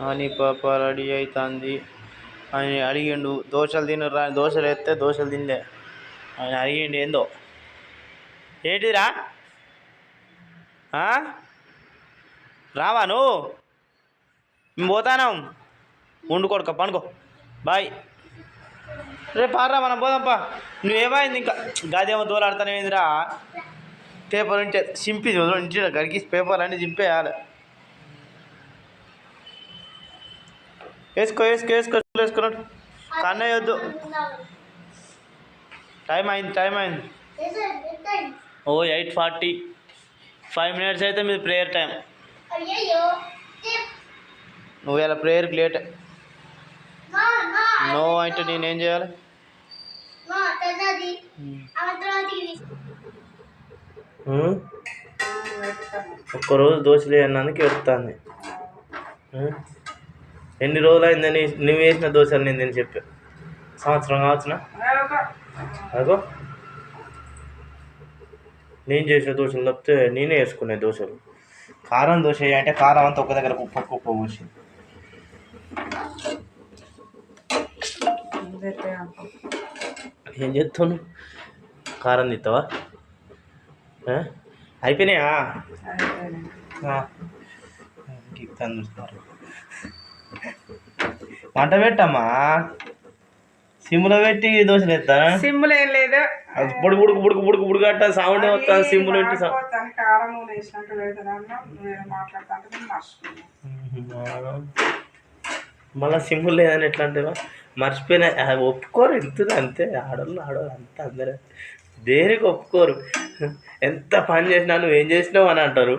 అని పాప రెడీ అవుతుంది ఆయన అడిగిండు దోశలు తినరా దోశలు వేస్తే దోశలు తినలే. ఆయన అడిగిండు ఏందో? ఏంటిదిరా? ఆ? రావా నువ్వు? మేము పోతానాం. ఉండు కొడుక పనుకో బాయ్. రేపు పారా మనం పోదాంపా నువ్వేమైంది ఇంకా? గాదేమో దూలాడుతానే ఏందిరా పేపర్ ఉంటే చింపి ఇంటి గడికి పేపర్ అన్ని చింపేయాలి. వేసుకో వేసుకో వేసుకో వేసుకున్నాడు కన్నయ్య వద్దు. టైం అయింది టైం అయింది. Oh eight forty. Five minutes అయితే మీది ప్రేయర్ టైం. అయ్యయ్యో నువ్వు ఇలా ప్రేయర్కి లేట్. నో అంటే నేనేం చేయాలి? ఒక్కరోజు దోశలు అన్నందుకు ఎడుతుంది ఎన్ని రోజులు అయిందని నువ్వు వేసిన దోశలు నేను తిని చెప్పా. సంవత్సరం కావచ్చునా? అదో నేను చేసిన దోశలు తప్పితే నేనే వేసుకునే దోశలు కారం దోశ అంటే కారం అంతా ఒక దగ్గర కుప్ప కుప్ప పోసి. ఏం చేస్తాను? కారం తిస్తావా అయిపోయినాయా? ఆ. వంట పెట్టమ్మా. సిమ్లో పెట్టి దోశలు ఎత్తానా సిమ్ములు ఏం లేదు. అది బుడుకు బుడుకు బుడుకు బుడుకు బుడుకు అంట సౌండ్ వస్తుంది సిమ్లో పెట్టి కారం నేను మర్చిపోయాను. మళ్ళీ సింపుల్ లేదని ఎట్లా అంటే మర్చిపోయినా. ఒప్పుకోరు ఎంత అంతే. ఆడవాళ్ళు ఆడవాళ్ళు అంతా అందరూ. దేనికి ఒప్పుకోరు? ఎంత పని చేసినా నువ్వు ఏం చేసినావు అని అంటారు.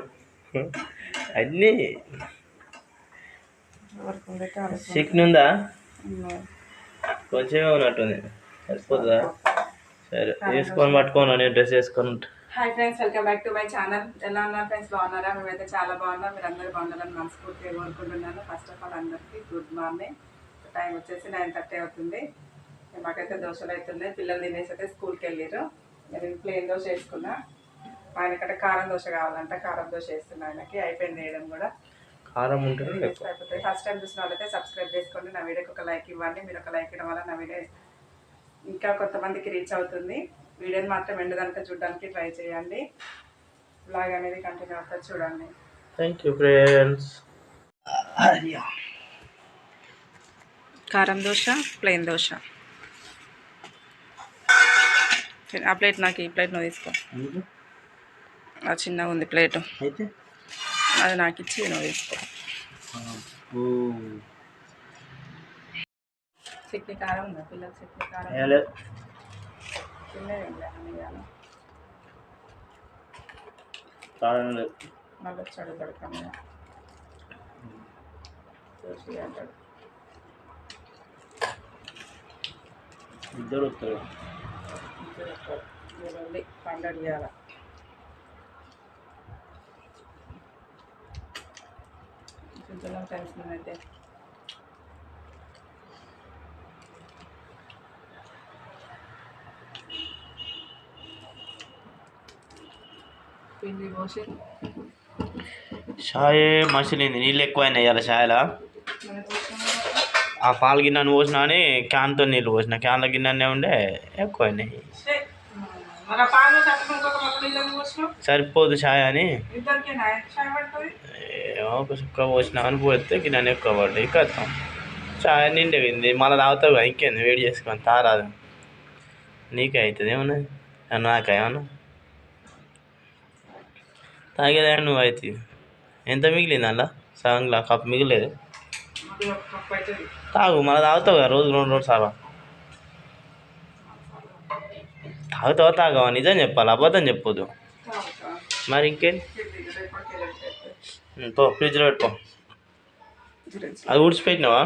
అన్నీ చికెన్ ఉందా. కొంచెమే ఉన్నట్టుంది. సరిపోతుందా? సరే వేసుకొని పట్టుకోను? నేను డ్రెస్ వేసుకొని ఉంటా hi friends welcome back to my channel ఎలా ఉన్నారు ఫ్రెండ్స్ బాగున్నారా? మేమైతే చాలా బాగున్నాం. మీరు అందరూ బాగున్నారని మనస్ఫూర్తిగా కోరుకుంటున్నాను. ఫస్ట్ ఆఫ్ ఆల్ అందరికీ గుడ్ మార్నింగ్ టైం వచ్చేసి నైన్ థర్టీ అవుతుంది. మాకైతే దోశలు అవుతున్నాయి పిల్లలు తినేసి అయితే స్కూల్కి వెళ్ళారు నేను ప్లేన్ దోశ వేసుకున్నా. ఆయనకంటే కారం దోశ కావాలంట. కారం దోశ వేస్తున్నా ఆయనకి. అయిపోయింది వేయడం కూడా. కారం ఉంటుంది ఎక్కువ అయిపోతాయి ఫస్ట్ టైం చూసిన వాళ్ళైతే సబ్స్క్రైబ్ చేసుకోండి. నా వీడియోకి ఒక లైక్ ఇవ్వండి. మీరు ఒక లైక్ ఇవ్వడం వల్ల నా వీడియో ఇంకా కొంతమందికి రీచ్ అవుతుంది. వీడియోని మాత్రం ఎండుదంతా చూడడానికి ట్రై చేయండి. బ్లాగ్ అనేది కంటిన్యూ అవుతుంది చూడండి. థ్యాంక్ యూ ఫ్రెండ్స్ కారం దోశ ప్లెయిన్ దోశ. ఆ ప్లేట్ నాకు ఈ ప్లేట్ నువ్వు తీసుకో. చిన్నగా ఉంది ప్లేట్ అయితే? అది నాకు ఇచ్చి నువ్వు తీసుకో. చట్నీ కారం ఉందా? పిల్లలు చట్నీ కారం కారం మళ్ళీ వచ్చాడు పడకమ్మ చూసి అంటాడు. ఇద్దరు వస్తారు. పండగ ఇవ్వాలి కొంచెం టెన్షన్ అయితే. పిండి పోసి చాయ్ మసిలింది నీళ్ళు ఎక్కువైనాయి ఇవాళ కోసం ఆ పాలు గిన్నెను పోసిన అని క్యాన్తో నీళ్ళు పోసిన. క్యాన్ల గిన్నెనే ఉండే ఎక్కువైనాయి. సరిపోదు చాయ్ అని. ఇద్దరికి నాయ అని పోతే గిన్నె ఎక్కువ పడ్డాయి కథం చాయ్ నిండేవింది మళ్ళీ తాగుతావు ఇంకేంది వేడి చేసుకొని తారాదు నీకే అవుతుంది ఏమన్నది నాకా ఏమన్నా తాగేదా నువ్వు అవుతుంది ఎంత మిగిలింది అలా సగం గ్లా కప్ మిగిలేదు తాగు మళ్ళీ తాగుతావు కదా రోజు రెండు రోజు సార్లు తాగుతావా తాగవా నిజం చెప్పాలి అబద్ధం చెప్పొద్దు మరి ఇంకేం పో ఫ్రిడ్జ్లో పెట్టుకో. అది ఊడ్చిపెట్టినావా?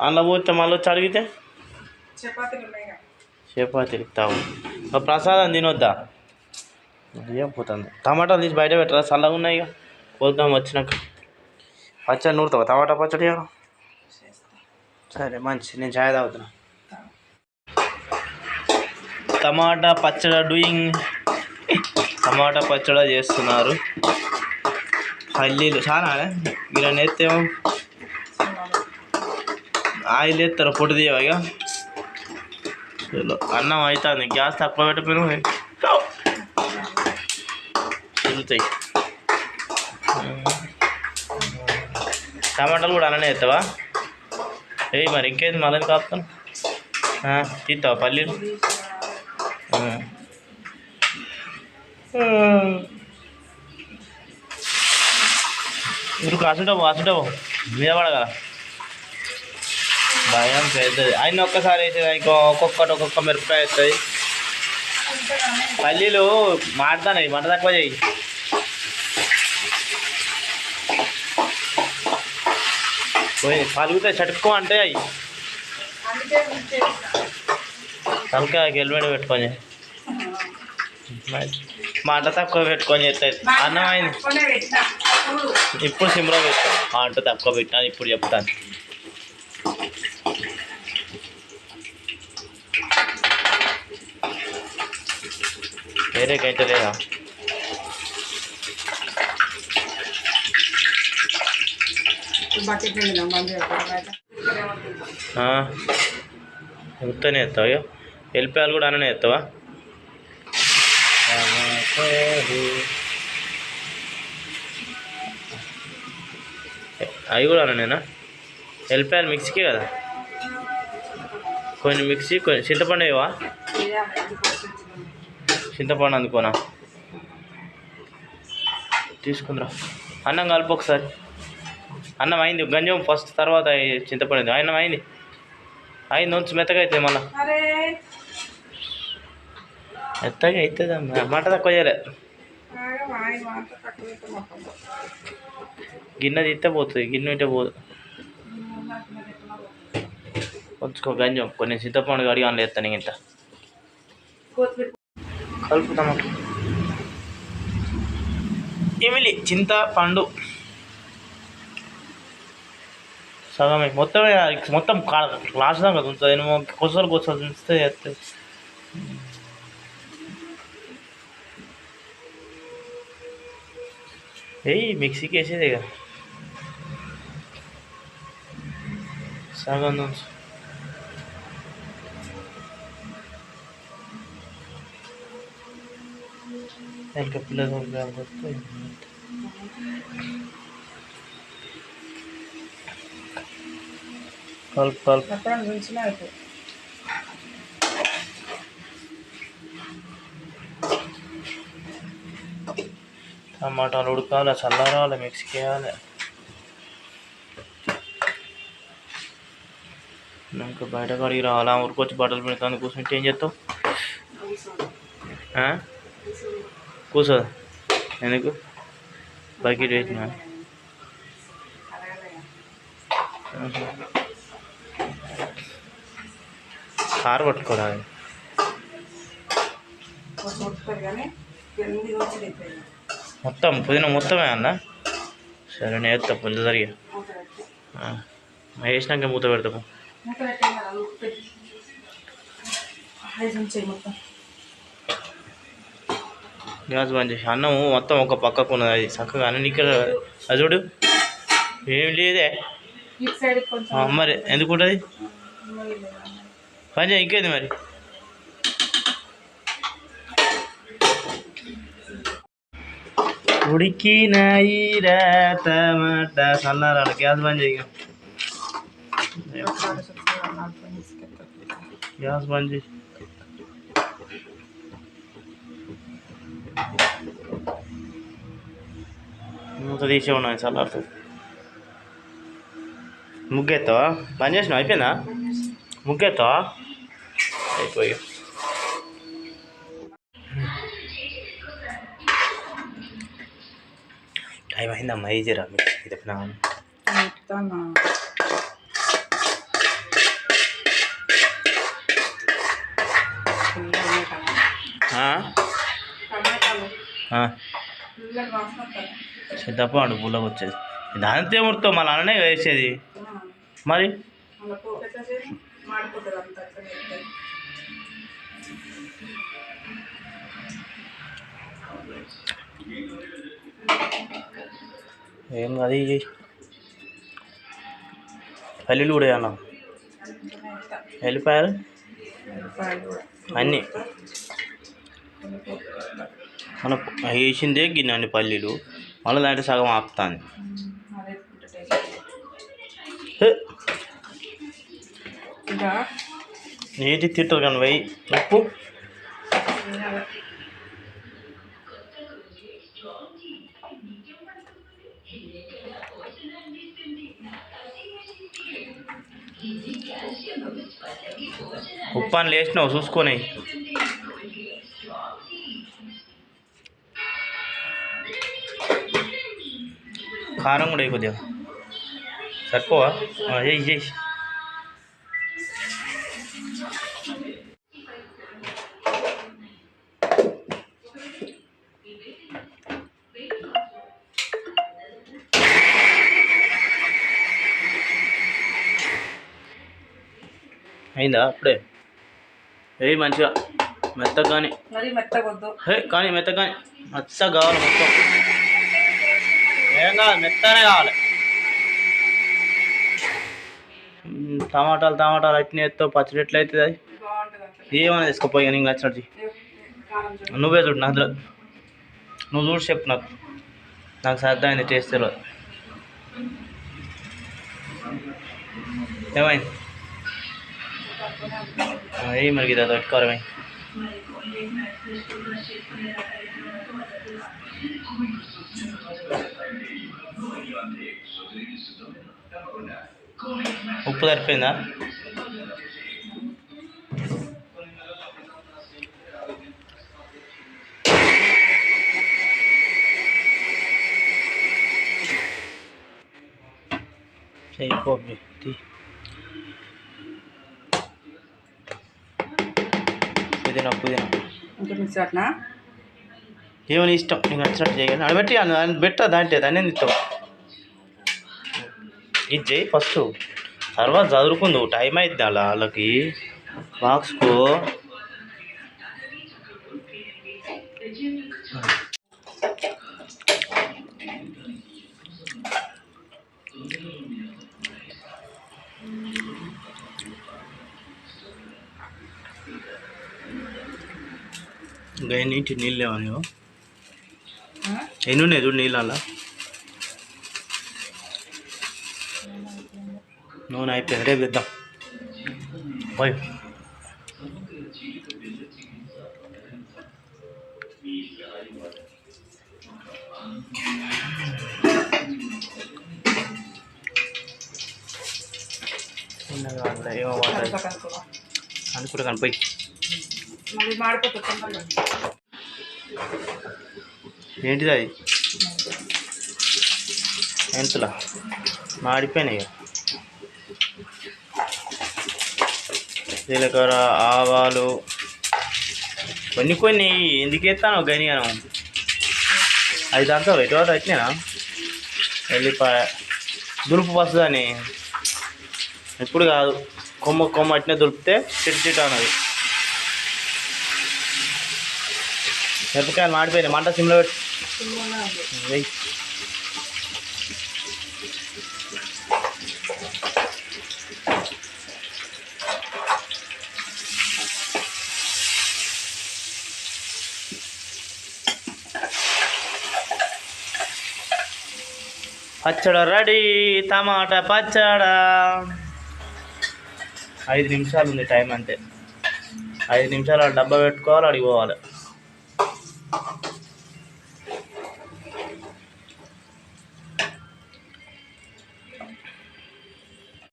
అందులో పోతే మళ్ళీ వచ్చి అడిగితే? చపాతీలు ఆ ప్రసాదం తినొద్దా? ఏం పోతుంది? టమాటాలు తీసి బయట పెట్టరా? చల్లగా ఉన్నాయి ఇక. పోద్దాం వచ్చినాక. పచ్చడి నూరుతావా? టమాటా పచ్చడి సరే మంచి. నేను చాయ్ తాగుతున్నా. టమాటా పచ్చడి డూయింగ్. టమాటా పచ్చడి చేస్తున్నారు. పల్లీలు. చాలా ఇలా నేస్తేమో ఆయిల్ ఎత్తారు పొట్టు తీయగా అన్నం అవుతుంది గ్యాస్ తక్కువ పెట్టకపోయినా తిరుగుతాయి. టమాటాలు కూడా అలానే వేస్తావా? ఏ మరి ఇంకేది? మళ్ళీ కాపుతాను తీస్తావా పల్లీలు? ఇప్పుడు కాసుంటావు కాసుంటావు మీద పడగల. భయం పెద్దది. ఆయన ఒక్కసారి వేసేది ఇంకో ఒక్కొక్కటి ఒక్కొక్క మిరపకాయ వేస్తుంది పల్లీలు మాడతాయి మంట తక్కువ చేయి. పోయి పలుగుతాయి చటుక్కో అంటే అవి. తలకాయకి హెల్మెట్ పెట్టుకొని. మంట తక్కువ పెట్టుకొని చేస్తుంది అన్నం అయింది. ఇప్పుడు సిమ్లో పెట్టాను అంట తక్కువ పెట్టాను ఇప్పుడు చెప్తాను. వేరే గంట లేదా. ఉత్తనే ఎత్తావు వెళ్ళిపోయాలు కూడా అననే ఎత్తావా? అవి కూడా అననేనా వెళ్ళిపోయాను మిక్సీకే కదా? కొన్ని మిక్సీ కొన్ని చింతపండు ఇవా చింతపండు అందుకోనా? తీసుకుందిరా. అన్నం కలుపు ఒకసారి. అన్నం అయింది. గంజం ఫస్ట్ తర్వాత చింతపడింది చింతపండు. అన్నం అయింది. అయింది. ఉంచు మెత్తగా అవుతుంది మళ్ళీ. మెత్తగా అవుతుందమ్మా మంట తక్కువ చేయలే. మాట గిన్నె తీస్తే పోతుంది. గిన్నె ఇట్టే పోదు. ఉంచుకో గంజం. కొన్ని చింతపండు కడిగి అందులో ఎత్తాను ఇంత. కలుపుతాం ఇమిలి చింతపండు. సగమే. మొత్తమే మొత్తం క్లాస్ దాకా ఉంటుంది నువ్వు కొసలు కొసలు ఉంచితే చేస్తుంది ఏయ్ మిక్సీకి వేసేదే కదా సగం నుంచి ఇంకా పిల్లలు కాబట్టి కలుపు టమాటాలు ఉడకాలి చల్లారాలి మిక్సీకి వేయాలి ఇంకా బయట కడిగి రావాలా? ఊరికొచ్చి బట్టలు పెడతాను కూర్చుంటే ఏం చేస్తావు? కూర్చో. ఎందుకు? బకెట్ వేసిన? కారు పట్టుకోవాలి మొత్తం పుదీనా మొత్తమే అన్న? సరే నేను వేస్తా పుల్ల పెట్టి వేసినాక మూత పెడతాము గ్యాస్ బంద్ చేసి అన్నం మొత్తం ఒక పక్కకు ఉన్నది అది చక్కగా అన్ని ఇక్కడ అది చూడు. ఏం లేదే. మరి ఎందుకు ఉంటుంది? మరి లేదా? పని చేయి ఇంకేంది మరి? ఉడికినాయి రా టమాటా చల్లారాలి గ్యాస్ బంద్ చేయి ఒకసారి చూస్తాను, నాకు పని తీసుకెళ్తాను. గ్యాస్ బంద్ చేయి. మూత తీసే ఉన్నాయి చల్లారుతుంది ముగ్గెత్తావా? బంద్ చేసినావు? అయిపోయిందా? ముగ్గెత్తావా? అయిపోయి. ఉన్నాయి టమాటాలు. టమాటాలు ఫుల్గా వాసన వస్తుంది. చింతపండు పుల్లగా వచ్చేది దానితో ముడతావు మళ్ళీ అలానే వేసేది మరి మాడిపోతుంది. ఏం కాదు ఇయ్యి. పల్లీలు కూడా వేయాలా వెళ్ళిపోయారు అన్నీ? మన వేసిందే గిన్నె అన్ని పల్లీలు. మళ్ళీ దాంట్లో సగం ఆపుతాను నీటి తిట్టరు కానీ పోయి ఉప్పు. ఉప్పు లేచినావు చూసుకొని. కారం కూడా అయిపోద్ది సరిపోవా చేయి చేసి అయిందా? అప్పుడే. ఏయ్ మంచిగా మెత్తగా కానీ హే కానీ మెత్తగా కానీ మెత్తగా కావాలి మొత్తం. ఏం కావాలి? మెత్తనే కావాలి. టమాటాలు టమాటాలు అట్నే ఎత్తావు పచ్చడి ఎట్లా అవుతుంది అది? ఏమైనా తీసుకుపోయి నీకు నచ్చినట్టు నువ్వే చూడు నాకు తెలియదు. నువ్వు చూడు చెప్పు నాకు. నాకు సరదా అయింది టేస్ట్ తెలియదు ఏమైంది? ఏ మరి ఇది అదొకటి కారమే ఉప్పు సరిపోయిందా చెయ్యి పుదీనా పుదీనా? ఇంకా మిక్సీ అట్నా ఏమని ఇష్టం? నీకు నచ్చినట్టు చేయగలను అది పెట్టి అది పెట్ట దాంట్లో దాన్ని ఇస్తావు ఇది చేయి ఫస్ట్. తర్వాత చదువుకుందు టైం అవుతుంది అలా వాళ్ళకి. బాక్స్కు ఇంకా నీటి నీళ్ళు లేవా నీవు? ఎన్ని ఉన్నాయి చూడు నీళ్ళు అలా నూనె అయిపోయింది. రేపు తెద్దాం పోయి. చిన్నగా అలా ఏమో వాటర్. కలుపుకో అనుకుంటా కానీ పోయి. మళ్ళీ మాడిపోతుంది తొందరగా. ఏంటిది అది? ఎంతలా మాడిపోయినాయి జీలకర్ర ఆవాలు కొన్ని కొన్ని ఎందుకు ఎత్తాను గనిగాను. అది దాంతో ఎటువంటి వచ్చినా వెళ్ళిపోయా దులుపు వస్తుందని ఇప్పుడు కాదు. కొమ్మ కొమ్మ అట్నే దులిపితే చిట్ చిట్ అన్నది. మిరపకాయలు మాడిపోయినాయి. మంట సిమ్లో పెట్టి పచ్చడ రెడీ. టమాటా పచ్చడ. ఐదు నిమిషాలు ఉంది టైం అంతే. ఐదు నిమిషాలు డబ్బా పెట్టుకోవాలి అడిగి పోవాలి.